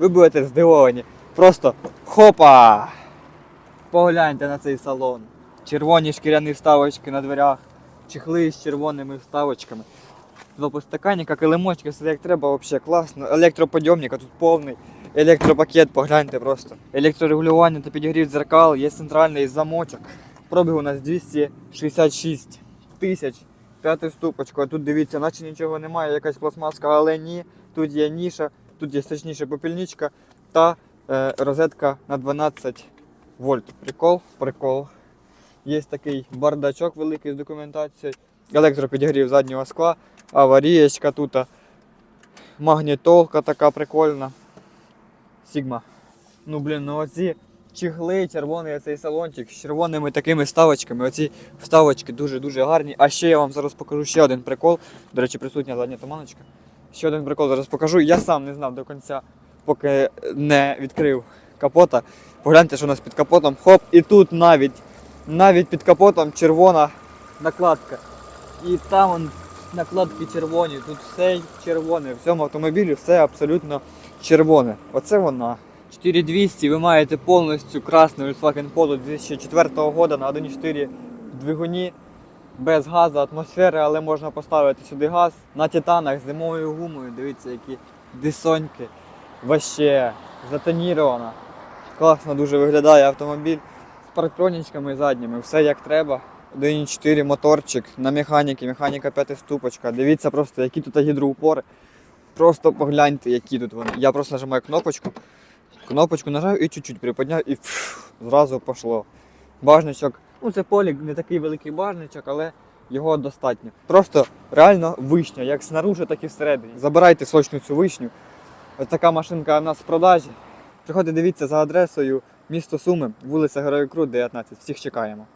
ви будете здивовані. Просто хопа! Погляньте на цей салон. Червоні шкіряні вставочки на дверях, чехли з червоними вставочками. Два постаканника, килимочки, все як треба, взагалі класно. Електроподйомник, а тут повний. Електропакет, погляньте просто. Електрорегулювання та підігрів дзеркал, є центральний замочок. Пробіг у нас 266 тисяч. П'яту ступочку. А тут дивіться, наче нічого немає, якась пластмаска, але ні. Тут є ніша, тут є точніше попільничка та е, розетка на 12 вольт. Прикол, прикол. Є такий бардачок великий з документацією. Електропідігрів заднього скла, аварієчка тут. Магнітолка така прикольна. Сігма. Ну блін, ну оці чехли, червоний цей салончик з червоними такими вставочками. Оці вставочки дуже-дуже гарні. А ще я вам зараз покажу ще один прикол. До речі, присутня задня туманочка. Ще один прикол зараз покажу. Я сам не знав до кінця, поки не відкрив капота. Погляньте, що у нас під капотом. Хоп, і тут навіть, навіть під капотом червона накладка. І там он, накладки червоні, тут все червоне. В цьому автомобілі все абсолютно червоне. Оце вона. 4200 ви маєте повністю красний Volkswagen Polo 2004 року на 1.4 двигуні. Без газу, атмосфери, але можна поставити сюди газ на титанах з зимовою гумою. Дивіться, які дисоньки. Ваще затонірована. Класно дуже виглядає автомобіль з парктронічками задніми, все як треба. 1.4 моторчик на механіки, механіка 5 ступочка. Дивіться просто, які тут гідроупори. Просто погляньте, які тут вони. Я просто нажимаю кнопочку. Кнопочку нажав і чуть-чуть приподняв і фу, зразу пішло. Бажничок, ну це полік, не такий великий бажничок, але його достатньо. Просто реально вишня, як снаружи, так і всередині. Забирайте сочну цю вишню. Ось така машинка у нас в продажі. Приходьте, дивіться за адресою місто Суми, вулиця Героїв Крут, 19. Всіх чекаємо.